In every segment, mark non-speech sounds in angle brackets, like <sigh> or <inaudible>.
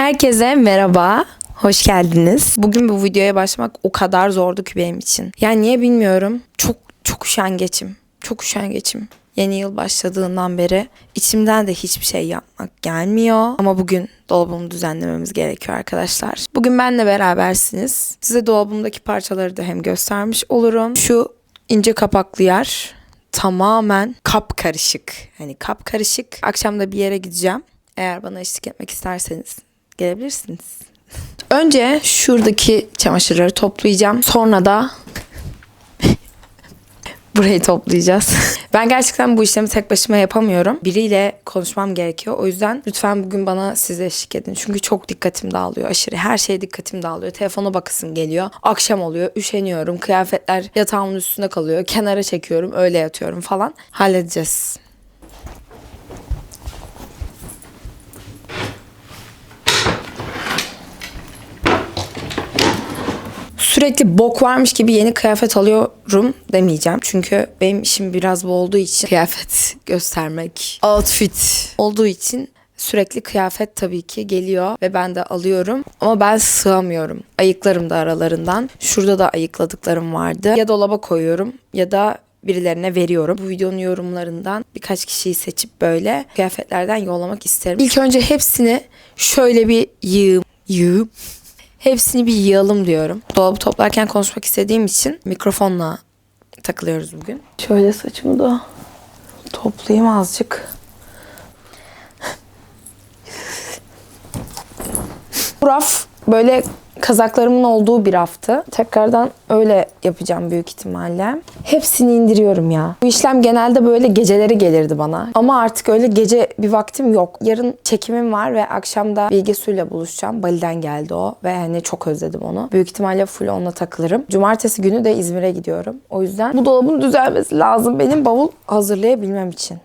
Herkese merhaba. Hoş geldiniz. Bugün bu videoya başlamak o kadar zordu ki benim için. Yani niye bilmiyorum. Çok çok üşengeçim. Çok üşengeçim. Yeni yıl başladığından beri içimden de hiçbir şey yapmak gelmiyor. Ama bugün dolabımı düzenlememiz gerekiyor arkadaşlar. Bugün benle berabersiniz. Size dolabımdaki parçaları da hem göstermiş olurum. Şu ince kapaklı yer tamamen kap karışık. Hani kap karışık. Akşam da bir yere gideceğim. Eğer bana eşlik etmek isterseniz gelebilirsiniz. Önce şuradaki çamaşırları toplayacağım. Sonra da <laughs> burayı toplayacağız. <laughs> Ben gerçekten bu işlemi tek başıma yapamıyorum. Biriyle konuşmam gerekiyor. O yüzden lütfen bugün bana siz eşlik edin. Çünkü çok dikkatim dağılıyor aşırı. Her şeye dikkatim dağılıyor. Telefona bakasım geliyor. Akşam oluyor. Üşeniyorum. Kıyafetler yatağımın üstünde kalıyor. Kenara çekiyorum. Öyle yatıyorum falan. Halledeceğiz. Sürekli bok varmış gibi yeni kıyafet alıyorum demeyeceğim. Çünkü benim işim biraz bu olduğu için kıyafet göstermek, outfit olduğu için sürekli kıyafet tabii ki geliyor ve ben de alıyorum. Ama ben sığamıyorum. Ayıklarım da aralarından. Şurada da ayıkladıklarım vardı. Ya dolaba koyuyorum ya da birilerine veriyorum. Bu videonun yorumlarından birkaç kişiyi seçip böyle kıyafetlerden yollamak isterim. İlk önce hepsini şöyle bir yığım, yığım Hepsini bir yığalım diyorum. Dolabı toplarken konuşmak istediğim için mikrofonla takılıyoruz bugün. Şöyle saçımı da toplayayım azıcık. Bu <laughs> raf böyle kazaklarımın olduğu bir raftı. Tekrardan öyle yapacağım büyük ihtimalle. Hepsini indiriyorum ya. Bu işlem genelde böyle geceleri gelirdi bana. Ama artık öyle gece bir vaktim yok. Yarın çekimim var ve akşamda Bilge Su'yla buluşacağım. Bali'den geldi o ve hani çok özledim onu. Büyük ihtimalle full onunla takılırım. Cumartesi günü de İzmir'e gidiyorum. O yüzden bu dolabın düzelmesi lazım benim bavul hazırlayabilmem için.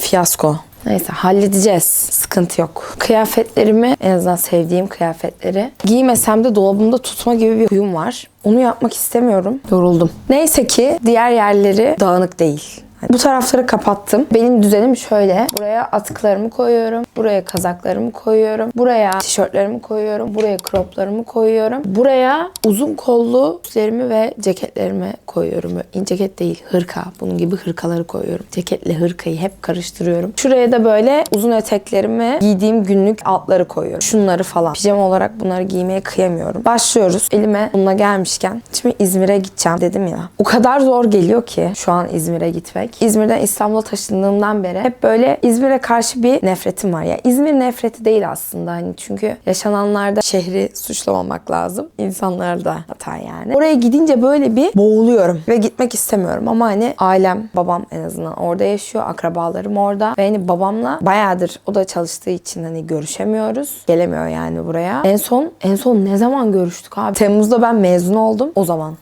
Fiyasko. Neyse halledeceğiz. Sıkıntı yok. Kıyafetlerimi en azından sevdiğim kıyafetleri giymesem de dolabımda tutma gibi bir huyum var. Onu yapmak istemiyorum. Yoruldum. Neyse ki diğer yerleri dağınık değil. Bu tarafları kapattım. Benim düzenim şöyle. Buraya atkılarımı koyuyorum. Buraya kazaklarımı koyuyorum. Buraya tişörtlerimi koyuyorum. Buraya croplarımı koyuyorum. Buraya uzun kollu üstlerimi ve ceketlerimi koyuyorum. Böyle ceket değil, hırka. Bunun gibi hırkaları koyuyorum. Ceketle hırkayı hep karıştırıyorum. Şuraya da böyle uzun eteklerimi, giydiğim günlük altları koyuyorum. Şunları falan. Pijama olarak bunları giymeye kıyamıyorum. Başlıyoruz. Elime bununla gelmişken. Şimdi İzmir'e gideceğim dedim ya. O kadar zor geliyor ki şu an İzmir'e gitmek. İzmir'den İstanbul'a taşındığımdan beri hep böyle İzmir'e karşı bir nefretim var. Ya İzmir nefreti değil aslında hani çünkü yaşananlarda şehri suçlamamak lazım. İnsanlar da hata yani. Oraya gidince böyle bir boğuluyorum ve gitmek istemiyorum ama hani ailem, babam en azından orada yaşıyor. Akrabalarım orada ve hani babamla bayağıdır o da çalıştığı için hani görüşemiyoruz. Gelemiyor yani buraya. En son en son ne zaman görüştük abi? Temmuz'da ben mezun oldum. O zaman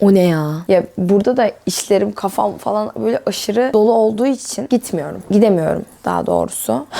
o ne ya? Ya burada da işlerim, kafam falan böyle aşırı dolu olduğu için gitmiyorum. Gidemiyorum daha doğrusu. <sighs>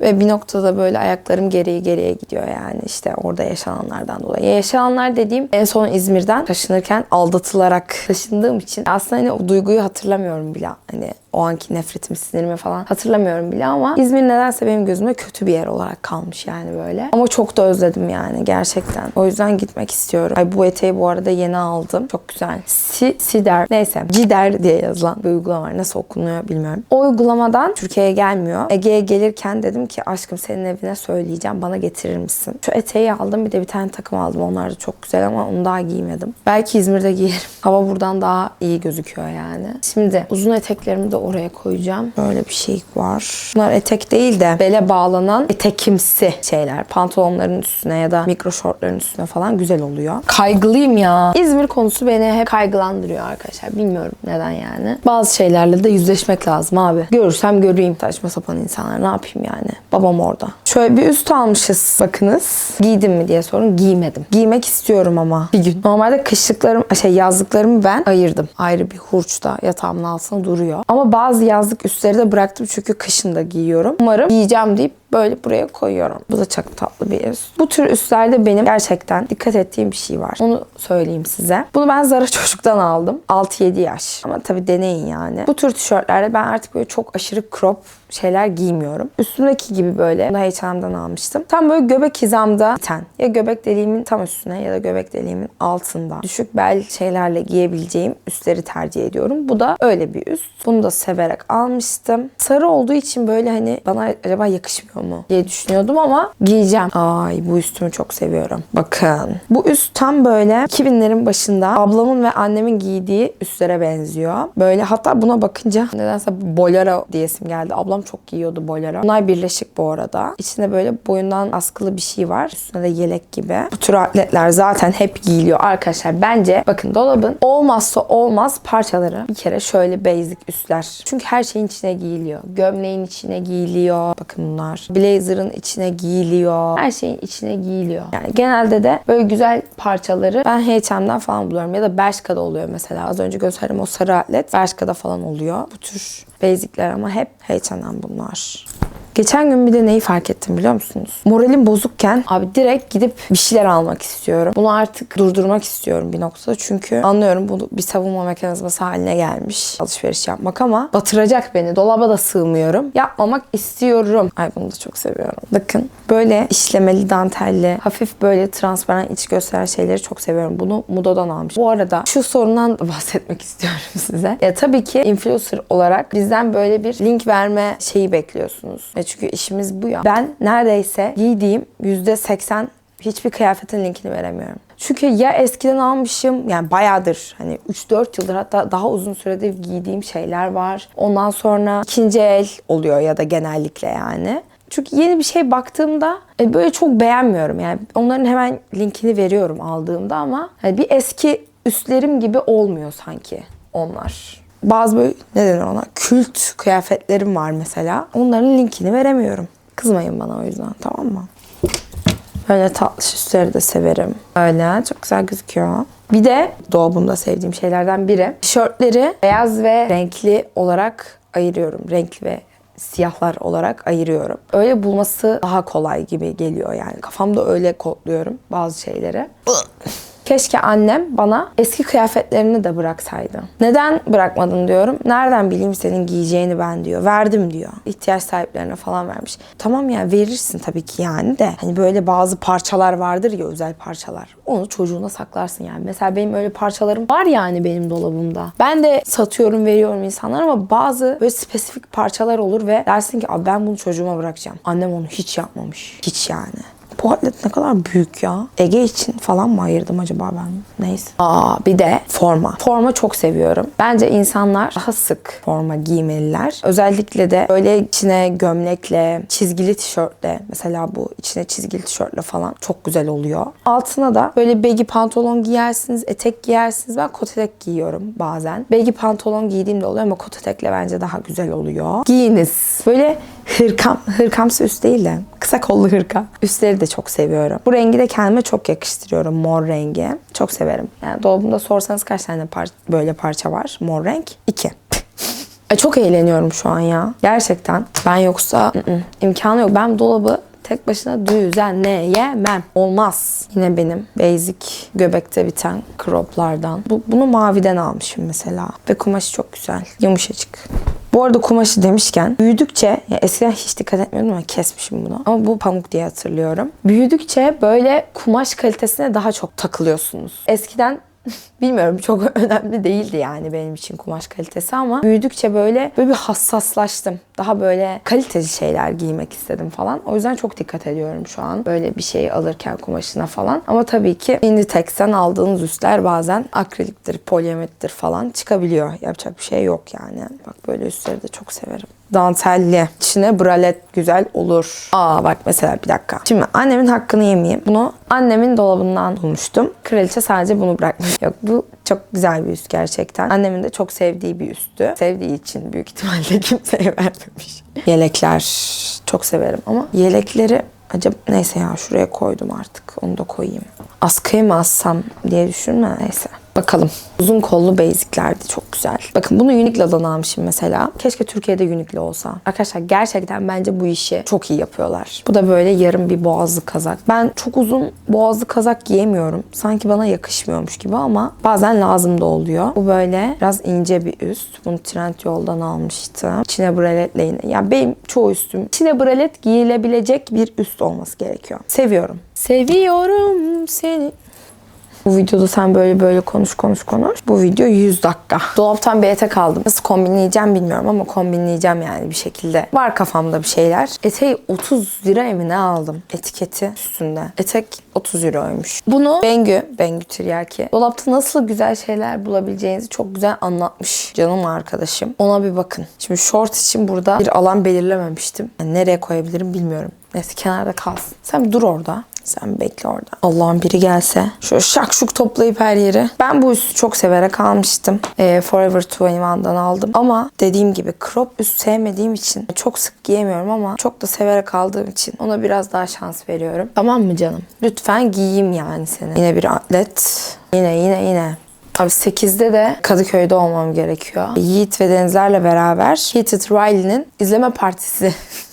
Ve bir noktada böyle ayaklarım geriye geriye gidiyor yani işte orada yaşananlardan dolayı. Yaşananlar dediğim en son İzmir'den taşınırken aldatılarak taşındığım için aslında hani o duyguyu hatırlamıyorum bile. Hani o anki nefretimi, sinirimi falan hatırlamıyorum bile ama İzmir nedense benim gözümde kötü bir yer olarak kalmış yani böyle. Ama çok da özledim yani gerçekten. O yüzden gitmek istiyorum. Ay bu eteği bu arada yeni aldım. Çok güzel. Si, Sider neyse Cider diye yazılan bir uygulama var. Nasıl okunuyor bilmiyorum. O uygulamadan Türkiye'ye gelmiyor. Ege'ye gelirken dedim ki aşkım senin evine söyleyeceğim. Bana getirir misin? Şu eteği aldım. Bir de bir tane takım aldım. Onlar da çok güzel ama onu daha giymedim. Belki İzmir'de giyerim. Hava buradan daha iyi gözüküyor yani. Şimdi uzun eteklerimi de oraya koyacağım. Böyle bir şey var. Bunlar etek değil de bele bağlanan etekimsi şeyler. Pantolonların üstüne ya da mikro şortların üstüne falan güzel oluyor. Kaygılıyım ya. İzmir konusu beni hep kaygılandırıyor arkadaşlar. Bilmiyorum neden yani. Bazı şeylerle de yüzleşmek lazım abi. Görürsem göreyim. Saçma sapan insanlar ne yapayım yani. Babam orada. Şöyle bir üst almışız bakınız. Giydim mi diye sorun. Giymedim. Giymek istiyorum ama bir gün. Normalde kışlıklarım, şey yazlıklarımı ben ayırdım. Ayrı bir hurçta yatağımın altında duruyor. Ama bazı yazlık üstleri de bıraktım çünkü kışın da giyiyorum. Umarım giyeceğim deyip böyle buraya koyuyorum. Bu da çok tatlı bir üst. Bu tür üstlerde benim gerçekten dikkat ettiğim bir şey var. Onu söyleyeyim size. Bunu ben Zara <laughs> Çocuk'tan aldım. 6-7 yaş. Ama tabii deneyin yani. Bu tür tişörtlerde ben artık böyle çok aşırı crop şeyler giymiyorum. Üstümdeki gibi böyle. Bunu H&M'den almıştım. Tam böyle göbek hizamda biten. Ya göbek deliğimin tam üstüne ya da göbek deliğimin altında. Düşük bel şeylerle giyebileceğim üstleri tercih ediyorum. Bu da öyle bir üst. Bunu da severek almıştım. Sarı olduğu için böyle hani bana acaba yakışmıyor mu diye düşünüyordum ama giyeceğim. Ay bu üstümü çok seviyorum. Bakın. Bu üst tam böyle 2000'lerin başında ablamın ve annemin giydiği üstlere benziyor. Böyle hatta buna bakınca nedense bolero diyesim geldi. Ablam çok giyiyordu bolero. Bunlar birleşik bu arada. İçinde böyle boyundan askılı bir şey var. Üstüne de yelek gibi. Bu tür atletler zaten hep giyiliyor arkadaşlar. Bence bakın dolabın olmazsa olmaz parçaları. Bir kere şöyle basic üstler. Çünkü her şeyin içine giyiliyor. Gömleğin içine giyiliyor. Bakın bunlar. Blazer'ın içine giyiliyor. Her şeyin içine giyiliyor. Yani genelde de böyle güzel parçaları ben H&M'den falan buluyorum. Ya da Bershka'da oluyor mesela. Az önce gösterdim o sarı atlet. Bershka'da falan oluyor. Bu tür basicler ama hep H&M bunlar. Geçen gün bir de neyi fark ettim biliyor musunuz? Moralim bozukken abi direkt gidip bir şeyler almak istiyorum. Bunu artık durdurmak istiyorum bir noktada. Çünkü anlıyorum bu bir savunma mekanizması haline gelmiş alışveriş yapmak ama batıracak beni. Dolaba da sığmıyorum. Yapmamak istiyorum. Ay bunu da çok seviyorum. Bakın böyle işlemeli dantelli, hafif böyle transparan iç gösteren şeyleri çok seviyorum. Bunu Mudo'dan almış. Bu arada şu sorundan da <laughs> bahsetmek istiyorum size. Ya tabii ki influencer olarak bizden böyle bir link verme şeyi bekliyorsunuz. E çünkü işimiz bu ya. Ben neredeyse giydiğim %80 hiçbir kıyafetin linkini veremiyorum. Çünkü ya eskiden almışım yani bayağıdır hani 3-4 yıldır hatta daha uzun süredir giydiğim şeyler var. Ondan sonra ikinci el oluyor ya da genellikle yani. Çünkü yeni bir şey baktığımda e, böyle çok beğenmiyorum. Yani onların hemen linkini veriyorum aldığımda ama hani bir eski üstlerim gibi olmuyor sanki onlar. Bazı böyle ne denir ona kült kıyafetlerim var mesela. Onların linkini veremiyorum. Kızmayın bana o yüzden tamam mı? Böyle tatlı süsleri de severim. Öyle çok güzel gözüküyor. Bir de dolabımda sevdiğim şeylerden biri. Tişörtleri beyaz ve renkli olarak ayırıyorum. Renkli ve siyahlar olarak ayırıyorum. Öyle bulması daha kolay gibi geliyor yani. Kafamda öyle kodluyorum bazı şeyleri. Keşke annem bana eski kıyafetlerini de bıraksaydı. Neden bırakmadın diyorum. Nereden bileyim senin giyeceğini ben diyor. Verdim diyor. İhtiyaç sahiplerine falan vermiş. Tamam ya verirsin tabii ki yani de. Hani böyle bazı parçalar vardır ya özel parçalar. Onu çocuğuna saklarsın yani. Mesela benim öyle parçalarım var yani benim dolabımda. Ben de satıyorum veriyorum insanlara ama bazı böyle spesifik parçalar olur ve dersin ki ben bunu çocuğuma bırakacağım. Annem onu hiç yapmamış. Hiç yani. Bu atlet ne kadar büyük ya. Ege için falan mı ayırdım acaba ben? Neyse. Aa bir de forma. Forma çok seviyorum. Bence insanlar daha sık forma giymeliler. Özellikle de böyle içine gömlekle, çizgili tişörtle mesela bu içine çizgili tişörtle falan çok güzel oluyor. Altına da böyle baggy pantolon giyersiniz, etek giyersiniz. Ben kot etek giyiyorum bazen. Baggy pantolon giydiğimde oluyor ama kot etekle bence daha güzel oluyor. Giyiniz. Böyle hırkam, hırkamsı üst değil de kısa kollu hırka. Üstleri de çok seviyorum. Bu rengi de kendime çok yakıştırıyorum. Mor rengi. Çok severim. Yani dolabımda sorsanız kaç tane par- böyle parça var? Mor renk. İki. <laughs> Ay çok eğleniyorum şu an ya. Gerçekten. Ben yoksa ı-ı, imkanı yok. Ben dolabı tek başına düzenleyemem. Olmaz. Yine benim basic göbekte biten croplardan. Bu, bunu maviden almışım mesela. Ve kumaşı çok güzel. Yumuşacık. Bu arada kumaşı demişken büyüdükçe ya eskiden hiç dikkat etmiyordum ama kesmişim bunu. Ama bu pamuk diye hatırlıyorum. Büyüdükçe böyle kumaş kalitesine daha çok takılıyorsunuz. Eskiden <laughs> Bilmiyorum çok <laughs> önemli değildi yani benim için kumaş kalitesi ama büyüdükçe böyle böyle bir hassaslaştım. Daha böyle kaliteli şeyler giymek istedim falan. O yüzden çok dikkat ediyorum şu an böyle bir şey alırken kumaşına falan. Ama tabii ki Inditex'ten aldığınız üstler bazen akriliktir, polyamittir falan çıkabiliyor. Yapacak bir şey yok yani. Bak böyle üstleri de çok severim dantelli. İçine bralet güzel olur. Aa bak mesela bir dakika. Şimdi annemin hakkını yemeyeyim. Bunu annemin dolabından bulmuştum. Kraliçe sadece bunu bırakmış. <laughs> Yok bu çok güzel bir üst gerçekten. Annemin de çok sevdiği bir üstü. Sevdiği için büyük ihtimalle <laughs> kimseye vermemiş. Yelekler çok severim ama yelekleri acaba neyse ya şuraya koydum artık. Onu da koyayım. Askıya mı assam diye düşünme. Neyse. Bakalım. Uzun kollu basiclerdi. Çok güzel. Bakın bunu Uniqlo'dan almışım mesela. Keşke Türkiye'de Uniqlo olsa. Arkadaşlar gerçekten bence bu işi çok iyi yapıyorlar. Bu da böyle yarım bir boğazlı kazak. Ben çok uzun boğazlı kazak giyemiyorum. Sanki bana yakışmıyormuş gibi ama bazen lazım da oluyor. Bu böyle biraz ince bir üst. Bunu Trendyol'dan almıştım. İçine braletle yine. Yani benim çoğu üstüm içine bralet giyilebilecek bir üst olması gerekiyor. Seviyorum. Seviyorum seni. Bu videoda sen böyle böyle konuş konuş konuş. Bu video 100 dakika. Dolaptan bir etek aldım. Nasıl kombinleyeceğim bilmiyorum ama kombinleyeceğim yani bir şekilde. Var kafamda bir şeyler. Eteği 30 lira mı ne aldım? Etiketi üstünde. Etek 30 euroymuş. Bunu Bengü, Bengü Tiryaki. Dolapta nasıl güzel şeyler bulabileceğinizi çok güzel anlatmış canım arkadaşım. Ona bir bakın. Şimdi short için burada bir alan belirlememiştim. Yani nereye koyabilirim bilmiyorum. Neyse kenarda kalsın. Sen bir dur orada. Sen bekle orada. Allah'ın biri gelse. Şöyle şakşuk toplayıp her yeri. Ben bu üstü çok severek almıştım. Ee, Forever 21'dan aldım. Ama dediğim gibi crop üst sevmediğim için çok sık giyemiyorum ama çok da severek aldığım için ona biraz daha şans veriyorum. Tamam mı canım? Lütfen giyeyim yani seni. Yine bir atlet. Yine yine yine. Abi 8'de de Kadıköy'de olmam gerekiyor. Yiğit ve Denizler'le beraber Heated Riley'nin izleme partisi <laughs>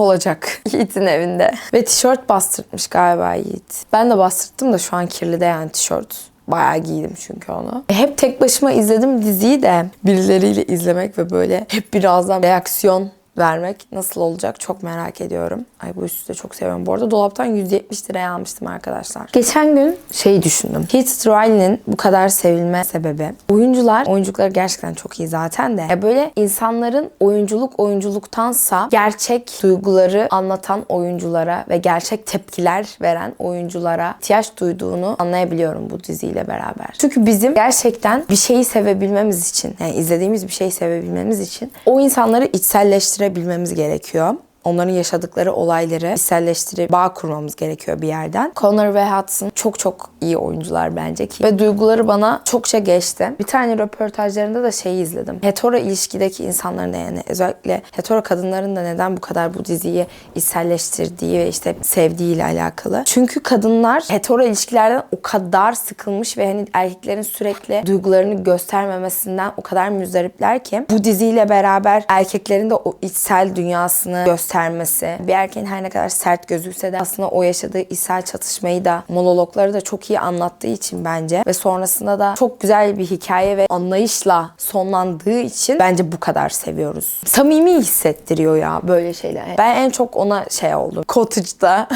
olacak <laughs> Yiğit'in evinde. Ve tişört bastırtmış galiba Yiğit. Ben de bastırttım da şu an kirli de yani tişört. Bayağı giydim çünkü onu. E, Hep tek başıma izledim diziyi de birileriyle izlemek ve böyle hep birazdan reaksiyon vermek nasıl olacak çok merak ediyorum. Ay bu üstü de çok seviyorum. Bu arada dolaptan 170 liraya almıştım arkadaşlar. Geçen gün şeyi düşündüm. Heated Riley'nin bu kadar sevilme sebebi. Oyuncular, oyunculukları gerçekten çok iyi zaten de. Böyle insanların oyunculuk oyunculuktansa gerçek duyguları anlatan oyunculara ve gerçek tepkiler veren oyunculara ihtiyaç duyduğunu anlayabiliyorum bu diziyle beraber. Çünkü bizim gerçekten bir şeyi sevebilmemiz için, yani izlediğimiz bir şeyi sevebilmemiz için o insanları içselleştirebilmemiz gerekiyor onların yaşadıkları olayları içselleştirip bağ kurmamız gerekiyor bir yerden. Connor ve Hudson çok çok iyi oyuncular bence ki. Ve duyguları bana çokça geçti. Bir tane röportajlarında da şeyi izledim. Hetero ilişkideki insanların da yani özellikle hetero kadınların da neden bu kadar bu diziyi içselleştirdiği ve işte sevdiğiyle alakalı. Çünkü kadınlar hetero ilişkilerden o kadar sıkılmış ve hani erkeklerin sürekli duygularını göstermemesinden o kadar müzdaripler ki bu diziyle beraber erkeklerin de o içsel dünyasını göstermesi, bir erkeğin her ne kadar sert gözükse de aslında o yaşadığı içsel çatışmayı da monologları da çok iyi anlattığı için bence ve sonrasında da çok güzel bir hikaye ve anlayışla sonlandığı için bence bu kadar seviyoruz. Samimi hissettiriyor ya böyle şeyler. Ben en çok ona şey oldum. Cottage'da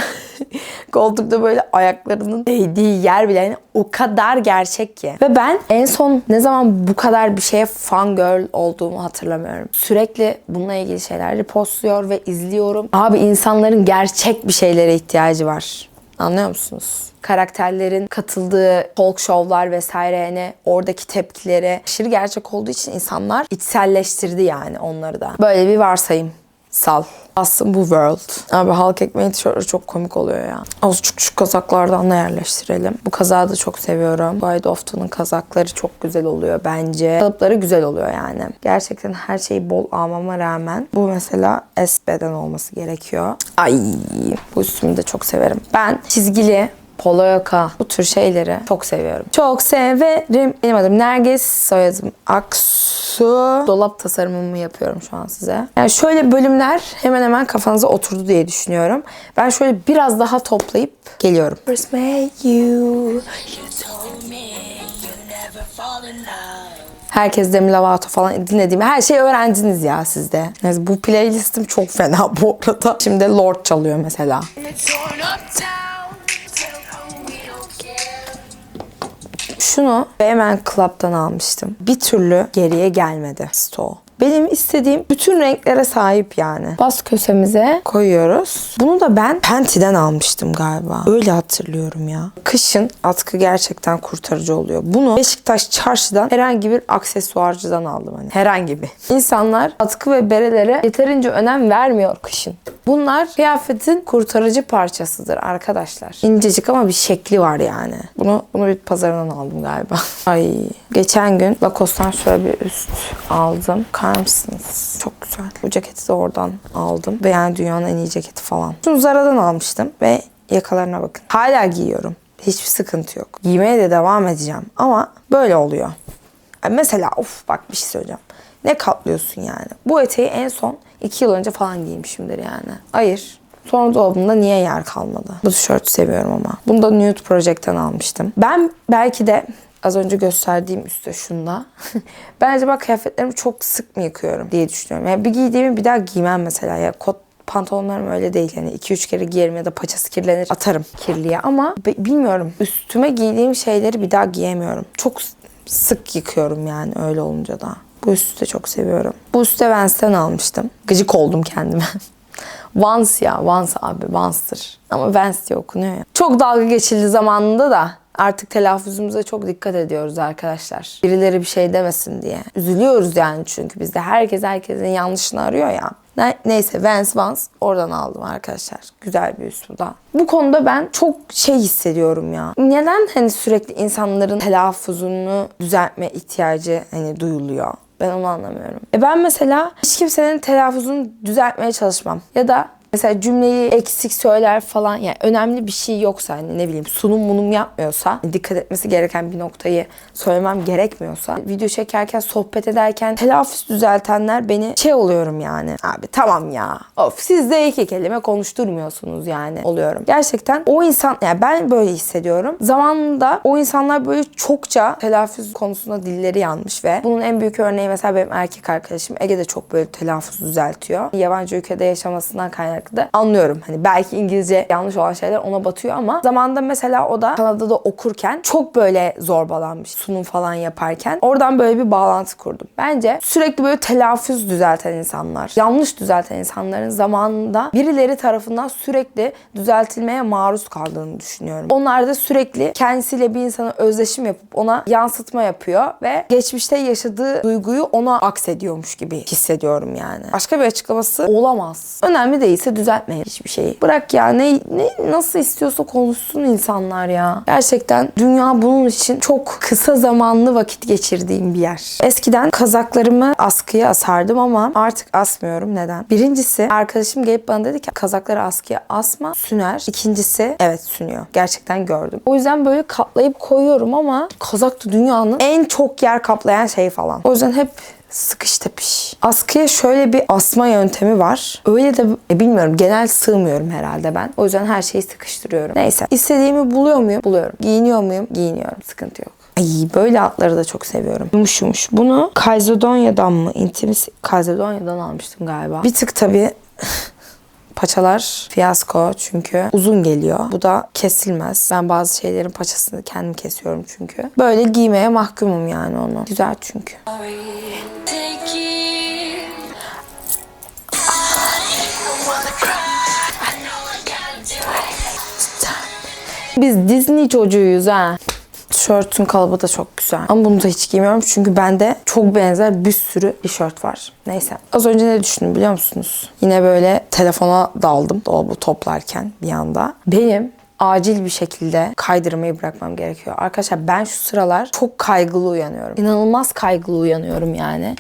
<laughs> koltukta böyle ayaklarının değdiği yer bile yani o kadar gerçek ki. Ve ben en son ne zaman bu kadar bir şeye fangirl olduğumu hatırlamıyorum. Sürekli bununla ilgili şeyler repostluyor ve izliyorum. Abi insanların gerçek bir şeylere ihtiyacı var. Anlıyor musunuz? Karakterlerin katıldığı talk show'lar vesaire yani oradaki tepkileri aşırı gerçek olduğu için insanlar içselleştirdi yani onları da. Böyle bir varsayım. Sal. Aslında bu world. Abi halk ekmeği tişörtleri çok komik oluyor ya. Azıcık şu kazaklardan da yerleştirelim. Bu kazağı da çok seviyorum. Guide Ofton'un kazakları çok güzel oluyor bence. Kalıpları güzel oluyor yani. Gerçekten her şeyi bol almama rağmen bu mesela S beden olması gerekiyor. Ay bu üstümü de çok severim. Ben çizgili polo yaka bu tür şeyleri çok seviyorum. Çok severim. Benim adım Nergis, soyadım Aksu. Dolap tasarımımı yapıyorum şu an size. Yani şöyle bölümler hemen hemen kafanıza oturdu diye düşünüyorum. Ben şöyle biraz daha toplayıp geliyorum. First met you. Herkes Demi Lovato falan dinlediğimi her şeyi öğrendiniz ya sizde. Neyse bu playlistim çok fena bu arada. Şimdi Lord çalıyor mesela. Şunu Bayman Club'dan almıştım. Bir türlü geriye gelmedi stoğu. Benim istediğim bütün renklere sahip yani. Bas kösemize koyuyoruz. Bunu da ben Penti'den almıştım galiba. Öyle hatırlıyorum ya. Kışın atkı gerçekten kurtarıcı oluyor. Bunu Beşiktaş çarşıdan herhangi bir aksesuarcıdan aldım hani. Herhangi bir. İnsanlar atkı ve berelere yeterince önem vermiyor kışın. Bunlar kıyafetin kurtarıcı parçasıdır arkadaşlar. İncecik ama bir şekli var yani. Bunu bunu bir pazarından aldım galiba. <laughs> Ay geçen gün Lacoste'tan şöyle bir üst aldım. Bakar? Çok güzel. Bu ceketi de oradan aldım. Ve yani dünyanın en iyi ceketi falan. Şunu Zara'dan almıştım ve yakalarına bakın. Hala giyiyorum. Hiçbir sıkıntı yok. Giymeye de devam edeceğim. Ama böyle oluyor. Yani mesela of bak bir şey söyleyeceğim. Ne katlıyorsun yani? Bu eteği en son 2 yıl önce falan giymişimdir yani. Hayır. Sonra dolabımda niye yer kalmadı? Bu tişörtü seviyorum ama. Bunu da Nude Project'ten almıştım. Ben belki de az önce gösterdiğim üstte şunda. <laughs> ben acaba kıyafetlerimi çok sık mı yıkıyorum diye düşünüyorum. Yani bir giydiğimi bir daha giymem mesela. Ya kot pantolonlarım öyle değil. Yani 2-3 kere giyerim ya da paçası kirlenir atarım kirliye. Ama bilmiyorum üstüme giydiğim şeyleri bir daha giyemiyorum. Çok sık yıkıyorum yani öyle olunca da. Bu üstü de çok seviyorum. Bu üstü de Vans'ten almıştım. Gıcık oldum kendime. <laughs> Vans ya, Vans abi, Vans'tır. Ama Vans diye okunuyor ya. Çok dalga geçildi zamanında da artık telaffuzumuza çok dikkat ediyoruz arkadaşlar. Birileri bir şey demesin diye. Üzülüyoruz yani çünkü bizde herkes herkesin yanlışını arıyor ya. Ne- Neyse Vans Vans oradan aldım arkadaşlar. Güzel bir üst bu da. Bu konuda ben çok şey hissediyorum ya. Neden hani sürekli insanların telaffuzunu düzeltme ihtiyacı hani duyuluyor? Ben onu anlamıyorum. E ben mesela hiç kimsenin telaffuzunu düzeltmeye çalışmam. Ya da mesela cümleyi eksik söyler falan yani önemli bir şey yoksa hani ne bileyim sunum munum yapmıyorsa dikkat etmesi gereken bir noktayı söylemem gerekmiyorsa video çekerken sohbet ederken telaffuz düzeltenler beni şey oluyorum yani abi tamam ya of siz de iki kelime konuşturmuyorsunuz yani oluyorum. Gerçekten o insan yani ben böyle hissediyorum. Zamanında o insanlar böyle çokça telaffuz konusunda dilleri yanmış ve bunun en büyük örneği mesela benim erkek arkadaşım Ege de çok böyle telaffuz düzeltiyor. Yabancı ülkede yaşamasından kaynaklı da anlıyorum. Hani belki İngilizce yanlış olan şeyler ona batıyor ama zamanında mesela o da Kanada'da okurken çok böyle zorbalanmış sunum falan yaparken. Oradan böyle bir bağlantı kurdum. Bence sürekli böyle telaffuz düzelten insanlar, yanlış düzelten insanların zamanında birileri tarafından sürekli düzeltilmeye maruz kaldığını düşünüyorum. Onlar da sürekli kendisiyle bir insana özdeşim yapıp ona yansıtma yapıyor ve geçmişte yaşadığı duyguyu ona aksediyormuş gibi hissediyorum yani. Başka bir açıklaması olamaz. Önemli değilse düzeltmeyin hiçbir şeyi. Bırak ya ne, ne nasıl istiyorsa konuşsun insanlar ya. Gerçekten dünya bunun için çok kısa zamanlı vakit geçirdiğim bir yer. Eskiden kazaklarımı askıya asardım ama artık asmıyorum. Neden? Birincisi arkadaşım gelip bana dedi ki kazakları askıya asma süner. İkincisi evet sünüyor. Gerçekten gördüm. O yüzden böyle katlayıp koyuyorum ama kazak da dünyanın en çok yer kaplayan şeyi falan. O yüzden hep sıkış tepiş. Askıya şöyle bir asma yöntemi var. Öyle de e, bilmiyorum genel sığmıyorum herhalde ben. O yüzden her şeyi sıkıştırıyorum. Neyse istediğimi buluyor muyum? Buluyorum. Giyiniyor muyum? Giyiniyorum. Sıkıntı yok. Ay böyle atları da çok seviyorum. Yumuş yumuş. Bunu Calzedonia'dan mı? Intimis Calzedonia'dan almıştım galiba. Bir tık tabii Paçalar fiyasko çünkü uzun geliyor. Bu da kesilmez. Ben bazı şeylerin paçasını kendim kesiyorum çünkü. Böyle giymeye mahkumum yani onu. Güzel çünkü. Biz Disney çocuğuyuz ha. Tişörtün kalıbı da çok güzel. Ama bunu da hiç giymiyorum çünkü bende çok benzer bir sürü tişört var. Neyse. Az önce ne düşündüm biliyor musunuz? Yine böyle telefona daldım dolabı toplarken bir anda. Benim acil bir şekilde kaydırmayı bırakmam gerekiyor. Arkadaşlar ben şu sıralar çok kaygılı uyanıyorum. İnanılmaz kaygılı uyanıyorum yani.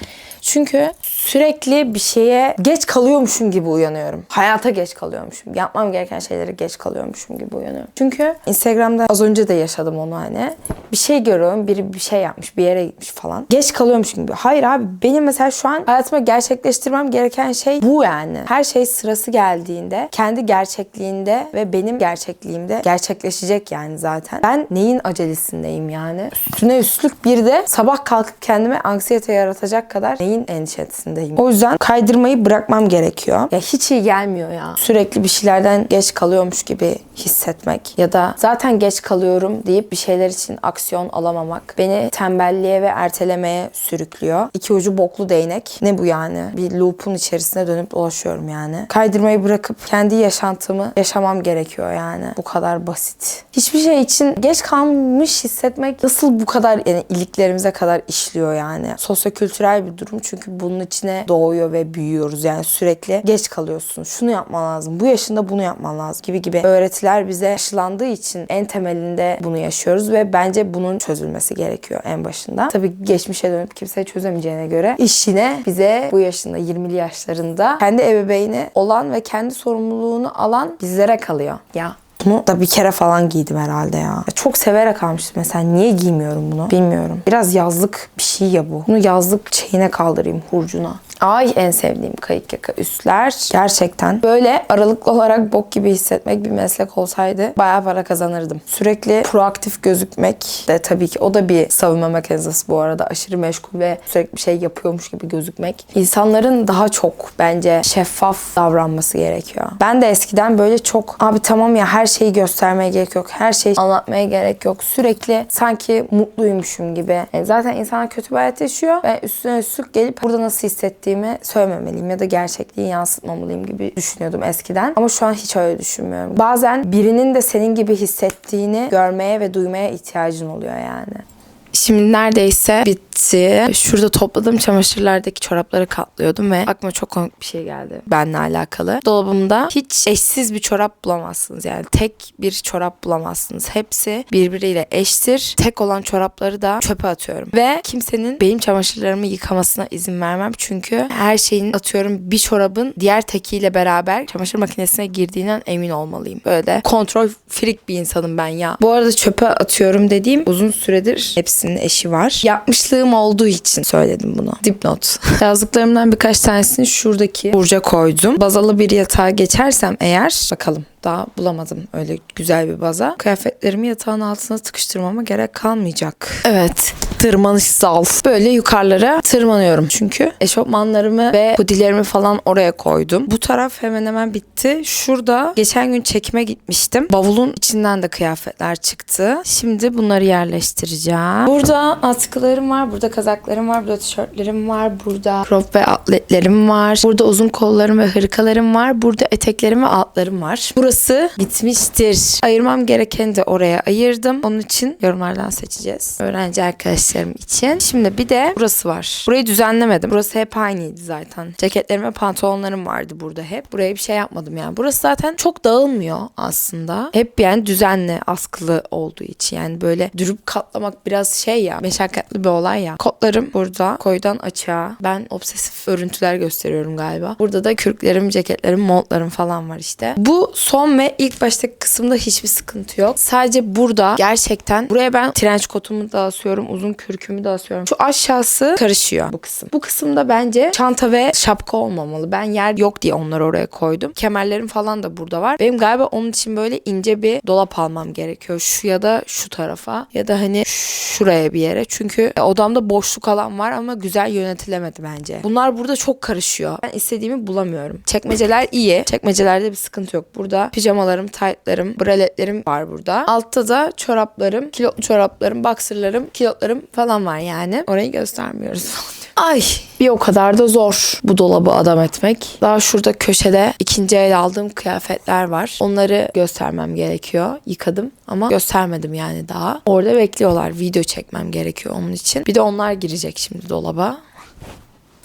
Çünkü sürekli bir şeye geç kalıyormuşum gibi uyanıyorum. Hayata geç kalıyormuşum. Yapmam gereken şeylere geç kalıyormuşum gibi uyanıyorum. Çünkü Instagram'da az önce de yaşadım onu hani. Bir şey görüyorum, biri bir şey yapmış, bir yere gitmiş falan. Geç kalıyormuşum gibi. Hayır abi benim mesela şu an hayatıma gerçekleştirmem gereken şey bu yani. Her şey sırası geldiğinde, kendi gerçekliğinde ve benim gerçekliğimde gerçekleşecek yani zaten. Ben neyin acelesindeyim yani? Üstüne üstlük bir de sabah kalkıp kendime anksiyete yaratacak kadar neyin endişesindeyim. O yüzden kaydırmayı bırakmam gerekiyor. Ya hiç iyi gelmiyor ya. Sürekli bir şeylerden geç kalıyormuş gibi hissetmek ya da zaten geç kalıyorum deyip bir şeyler için aksiyon alamamak beni tembelliğe ve ertelemeye sürüklüyor. İki ucu boklu değnek. Ne bu yani? Bir loop'un içerisine dönüp dolaşıyorum yani. Kaydırmayı bırakıp kendi yaşantımı yaşamam gerekiyor yani. Bu kadar basit. Hiçbir şey için geç kalmış hissetmek nasıl bu kadar yani iliklerimize kadar işliyor yani. Sosyokültürel bir durum çünkü bunun içine doğuyor ve büyüyoruz. Yani sürekli geç kalıyorsun. Şunu yapman lazım. Bu yaşında bunu yapman lazım gibi gibi öğretiler bize aşılandığı için en temelinde bunu yaşıyoruz ve bence bunun çözülmesi gerekiyor en başında. Tabii geçmişe dönüp kimse çözemeyeceğine göre iş yine bize bu yaşında 20'li yaşlarında kendi ebeveyni olan ve kendi sorumluluğunu alan bizlere kalıyor. Ya Bunu da bir kere falan giydim herhalde ya. Ya Çok severek almıştım mesela. Niye giymiyorum bunu? Bilmiyorum. Biraz yazlık bir şey ya bu. Bunu yazlık şeyine kaldırayım hurcuna. Ay en sevdiğim kayık yaka üstler. Gerçekten böyle aralıklı olarak bok gibi hissetmek bir meslek olsaydı bayağı para kazanırdım. Sürekli proaktif gözükmek de tabii ki o da bir savunma mekanizması bu arada. Aşırı meşgul ve sürekli bir şey yapıyormuş gibi gözükmek. İnsanların daha çok bence şeffaf davranması gerekiyor. Ben de eskiden böyle çok abi tamam ya her şeyi göstermeye gerek yok. Her şeyi anlatmaya gerek yok. Sürekli sanki mutluymuşum gibi. Yani zaten insanlar kötü bir hayat yaşıyor ve üstüne üstlük gelip burada nasıl hissettiğimi söylememeliyim ya da gerçekliği yansıtmamalıyım gibi düşünüyordum eskiden. Ama şu an hiç öyle düşünmüyorum. Bazen birinin de senin gibi hissettiğini görmeye ve duymaya ihtiyacın oluyor yani. Şimdi neredeyse bitti. Şurada topladığım çamaşırlardaki çorapları katlıyordum ve aklıma çok komik bir şey geldi benimle alakalı. Dolabımda hiç eşsiz bir çorap bulamazsınız. Yani tek bir çorap bulamazsınız. Hepsi birbiriyle eştir. Tek olan çorapları da çöpe atıyorum. Ve kimsenin benim çamaşırlarımı yıkamasına izin vermem. Çünkü her şeyin atıyorum bir çorabın diğer tekiyle beraber çamaşır makinesine girdiğinden emin olmalıyım. Böyle kontrol freak bir insanım ben ya. Bu arada çöpe atıyorum dediğim uzun süredir hepsinin eşi var. Yapmışlığım olduğu için söyledim bunu. Dipnot. <laughs> Yazdıklarımdan birkaç tanesini şuradaki burca koydum. Bazalı bir yatağa geçersem eğer bakalım daha bulamadım öyle güzel bir baza. Kıyafetlerimi yatağın altına tıkıştırmama gerek kalmayacak. Evet. Tırmanış zal. Böyle yukarılara tırmanıyorum. Çünkü eşofmanlarımı ve hoodilerimi falan oraya koydum. Bu taraf hemen hemen bitti. Şurada geçen gün çekime gitmiştim. Bavulun içinden de kıyafetler çıktı. Şimdi bunları yerleştireceğim. Burada atkılarım var. Burada kazaklarım var. Burada tişörtlerim var. Burada crop ve atletlerim var. Burada uzun kollarım ve hırkalarım var. Burada eteklerim ve altlarım var. Burası bitmiştir. Ayırmam gerekeni de oraya ayırdım. Onun için yorumlardan seçeceğiz. Öğrenci arkadaşlarım için. Şimdi bir de burası var. Burayı düzenlemedim. Burası hep aynıydı zaten. Ceketlerim ve pantolonlarım vardı burada hep. Buraya bir şey yapmadım yani. Burası zaten çok dağılmıyor aslında. Hep yani düzenli, askılı olduğu için. Yani böyle dürüp katlamak biraz şey ya, meşakkatli bir olay ya. Kotlarım burada koydan açığa. Ben obsesif örüntüler gösteriyorum galiba. Burada da kürklerim, ceketlerim, montlarım falan var işte. Bu son ve ilk baştaki kısımda hiçbir sıkıntı yok. Sadece burada gerçekten buraya ben trench kotumu da asıyorum, uzun kürkümü de asıyorum. Şu aşağısı karışıyor bu kısım. Bu kısımda bence çanta ve şapka olmamalı. Ben yer yok diye onları oraya koydum. Kemerlerim falan da burada var. Benim galiba onun için böyle ince bir dolap almam gerekiyor. Şu ya da şu tarafa ya da hani şuraya bir yere. Çünkü odamda boşluk alan var ama güzel yönetilemedi bence. Bunlar burada çok karışıyor. Ben istediğimi bulamıyorum. Çekmeceler iyi. Çekmecelerde bir sıkıntı yok. Burada pijamalarım, taytlarım, braletlerim var burada. Altta da çoraplarım, kilotlu çoraplarım, boxerlarım, kilotlarım falan var yani. Orayı göstermiyoruz. <laughs> Ay bir o kadar da zor bu dolabı adam etmek. Daha şurada köşede ikinci el aldığım kıyafetler var. Onları göstermem gerekiyor. Yıkadım ama göstermedim yani daha. Orada bekliyorlar. Video çekmem gerekiyor onun için. Bir de onlar girecek şimdi dolaba.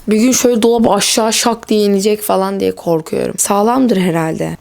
Bir gün şöyle dolabı aşağı şak diye inecek falan diye korkuyorum. Sağlamdır herhalde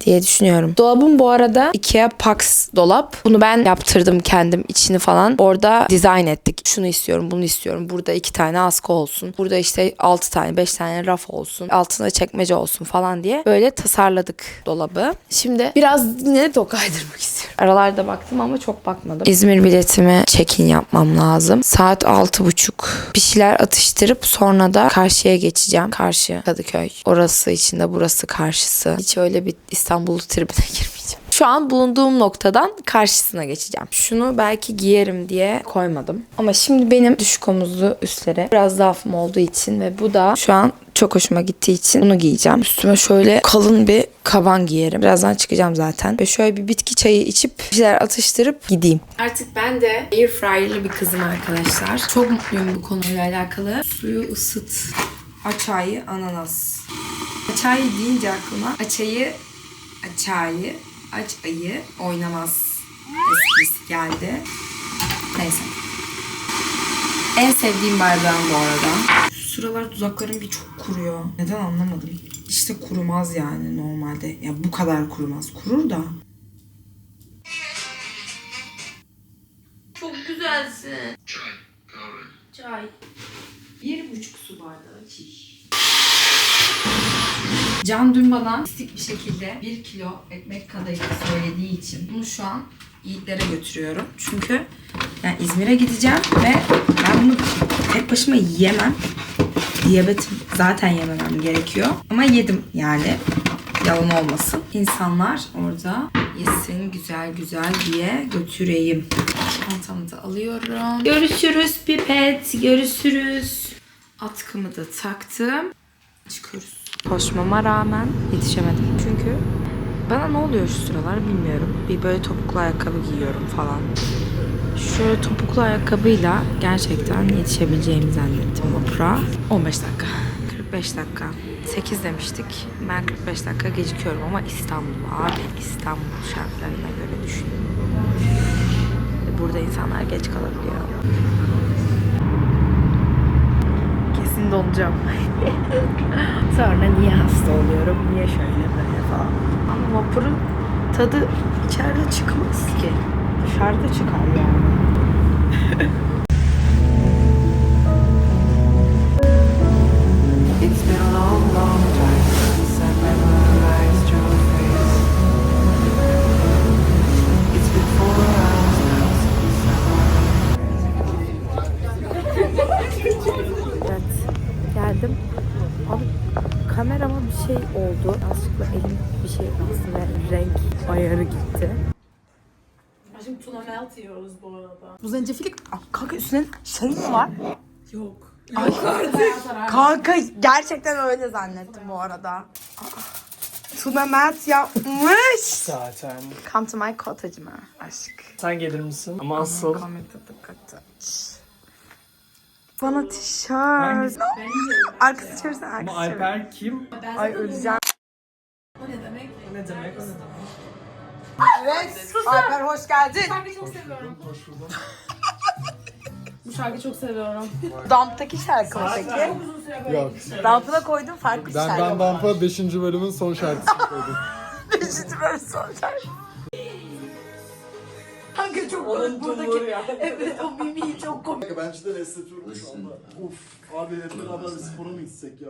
diye düşünüyorum. Dolabım bu arada Ikea Pax dolap. Bunu ben yaptırdım kendim içini falan. Orada dizayn ettik. Şunu istiyorum, bunu istiyorum. Burada iki tane askı olsun. Burada işte altı tane, beş tane raf olsun. Altında çekmece olsun falan diye. Böyle tasarladık dolabı. Şimdi biraz yine de kaydırmak <laughs> istiyorum. Aralarda baktım ama çok bakmadım. İzmir biletimi check-in yapmam lazım. Saat altı buçuk. Bir şeyler atıştırıp sonra da karşıya geçeceğim. Karşı Kadıköy. Orası içinde burası karşısı. Hiç öyle bir İstanbul tribine <laughs> girmeyeceğim. Şu an bulunduğum noktadan karşısına geçeceğim. Şunu belki giyerim diye koymadım. Ama şimdi benim düşük omuzlu üstleri biraz zaafım olduğu için ve bu da şu an çok hoşuma gittiği için bunu giyeceğim. Üstüme şöyle kalın bir kaban giyerim. Birazdan çıkacağım zaten. Ve şöyle bir bitki çayı içip bir şeyler atıştırıp gideyim. Artık ben de air fryer'lı bir kızım arkadaşlar. Çok mutluyum bu konuyla alakalı. Suyu ısıt. Açayı ananas. Açayı deyince aklıma açayı açayı aç ayı oynamaz esprisi geldi. Neyse. En sevdiğim bardağım bu arada. Şu sıralar dudaklarım bir çok kuruyor. Neden anlamadım. İşte kurumaz yani normalde. Ya bu kadar kurumaz. Kurur da. Çok güzelsin. Çay, kahve. Çay. Bir buçuk su bardağı çiş. Can dün bana istik bir şekilde 1 kilo ekmek kadayıfı söylediği için bunu şu an Yiğitlere götürüyorum. Çünkü yani İzmir'e gideceğim ve ben bunu tek başıma yiyemem. Diyabetim zaten yememem gerekiyor. Ama yedim yani. Yalan olmasın. İnsanlar orada yesin güzel güzel diye götüreyim. Çantamı da alıyorum. Görüşürüz pipet. Görüşürüz. Atkımı da taktım. Çıkıyoruz. Koşmama rağmen yetişemedim. Çünkü bana ne oluyor şu sıralar bilmiyorum. Bir böyle topuklu ayakkabı giyiyorum falan. Şöyle topuklu ayakkabıyla gerçekten yetişebileceğimi zannettim vapura. 15 dakika. 45 dakika. 8 demiştik. Ben 45 dakika gecikiyorum ama İstanbul abi. İstanbul şartlarına göre düşün. Burada insanlar geç kalabiliyor. Donacağım. <laughs> Sonra niye hasta oluyorum? Niye şöyle böyle falan. Ama vapurun tadı içeride çıkmaz ki. Dışarıda çıkar yani. <laughs> Bu zencefili... Ah, Kanka üstüne şey mi var? Yok. Ay, kanka gerçekten öyle zannettim bu arada. Aa, Tuna Mert yapmış. Zaten. Come to my cottage mı? Aşk. Sen gelir misin? Ama asıl Come to the cottage. Bana tişört. Arkası çevirsen ama arkası çevir. Alper kim? Ay öleceğim. O ne demek? O ne demek? Evet. Alper hoş geldin. <laughs> Bu şarkıyı çok seviyorum. Dump'taki şarkı mı peki? Yok. Dump'ına koydum farklı bir Ben şarkı. Ben Damp'a 5. bölümün son şarkısını <laughs> koydum. Beşinci böyle son şarkı. Kanka çok komik buradaki. Evet o mimiği çok komik. Ben cidden esnetiyorum şu anda. Uf. Abi hep beraber bir spora mı gitsek ya?